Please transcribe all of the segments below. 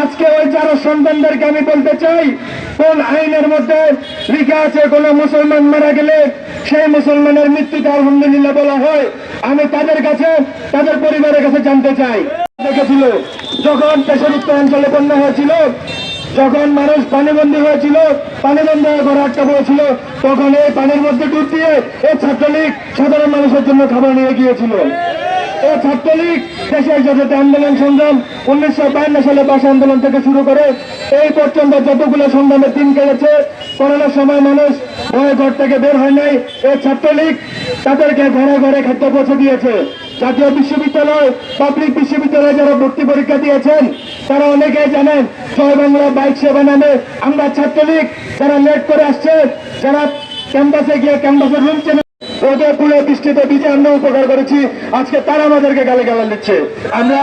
আজকে ওই চারো সন্তানদেরকে আমি বলতে চাই, কোন আইনের মধ্যে লিখা আছে কোন মুসলমান মারা গেলে সেই মুসলমানের মৃত্যুকে আলহামদুলিল্লাহ বলা হয়। আমি তাদের কাছে, তাদের পরিবারের কাছে জানতে চাই। দেখেছিল, যখন দেশের উত্তরাঞ্চলে বন্যা হয়েছিল, যখন মানুষ পানিবন্দী হয়েছিল পানিবন্ধ হয়ে ঘরে আটকা পড়েছিল, তখন এই পানির মধ্যে ডুব দিয়ে এই ছাত্রলীগ সাধারণ মানুষের জন্য খাবার নিয়ে গিয়েছিল। ও ছাত্রলীগ দেশের যাতে আন্দোলন সংগ্রাম উনিশশো বায়ান্ন সালে ভাষা আন্দোলন থেকে শুরু করে এই পর্যন্ত যতগুলো সংগ্রামের দিন কেটেছে করোনার সময় মানুষ ভয়ে ঘর থেকে বের হয় নাই। এই ছাত্রলীগ তাদেরকে ঘরে ঘরে খাদ্য পৌঁছে দিয়েছে। জাতীয় বিশ্ববিদ্যালয়, পাবলিক বিশ্ববিদ্যালয়ে যারা ভর্তি পরীক্ষা দিয়েছেন, তারা অনেকেই জানেন, জয় বাংলা বাইক সেবা নামে আমরা ছাত্রলীগ, যারা লেট করে আসছে, যারা ক্যাম্পাসে গিয়ে ক্যাম্পাসের রুম চেনে রোদে পুরো বৃষ্টিতে বিজে আমরা উপকার করেছি। আজকে তারা আমাদেরকে গালে গালা দিচ্ছে। আমরা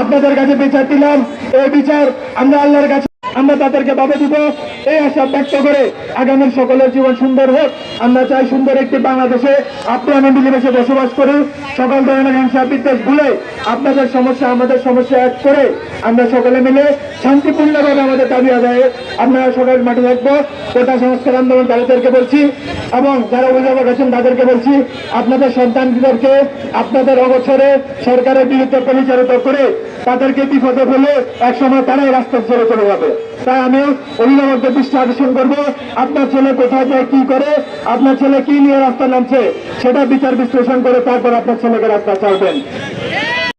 আপনাদের কাছে বিচার দিলাম। এই বিচার আমরা আল্লাহর কাছে আমরা তাদেরকে বাবা দিব। এই আশা ব্যক্ত করে আগামীর সকলের জীবন সুন্দর হোক। আমরা চাই সুন্দর একটি বাংলাদেশে আপনি আমি মিলেমিশে বসবাস করি। সকল ধরনের হিংসা, বিদ্বেষ ভুলে আপনাদের সমস্যা, আমাদের সমস্যা এক করে আমরা সকলে মিলে শান্তিপূর্ণভাবে আমাদের দাবি আদায়ে আপনারা সকাল মাঠে থাকব। কোটা সংস্কার আন্দোলন তাদেরকে বলছি এবং যারা অভিভাবক আছেন তাদেরকে বলছি, আপনাদের সন্তানদেরকে আপনাদের অবসরে সরকারের বিরুদ্ধে পরিচালিত করে তাদেরকে বিপদে ফেলে একসময় তারাই রাস্তা ছেড়ে চলে যাবে। তাই আমি অভিভাবকদের দৃষ্টি আকর্ষণ করবে। আপনার ছেলে কোথায় যায়, কি করে, আপনার ছেলে কি নিয়ে রাস্তা নামছে, সেটা বিচার বিশ্লেষণ করে তারপর আপনার ছেলেকে রাস্তা ছাড়বেন।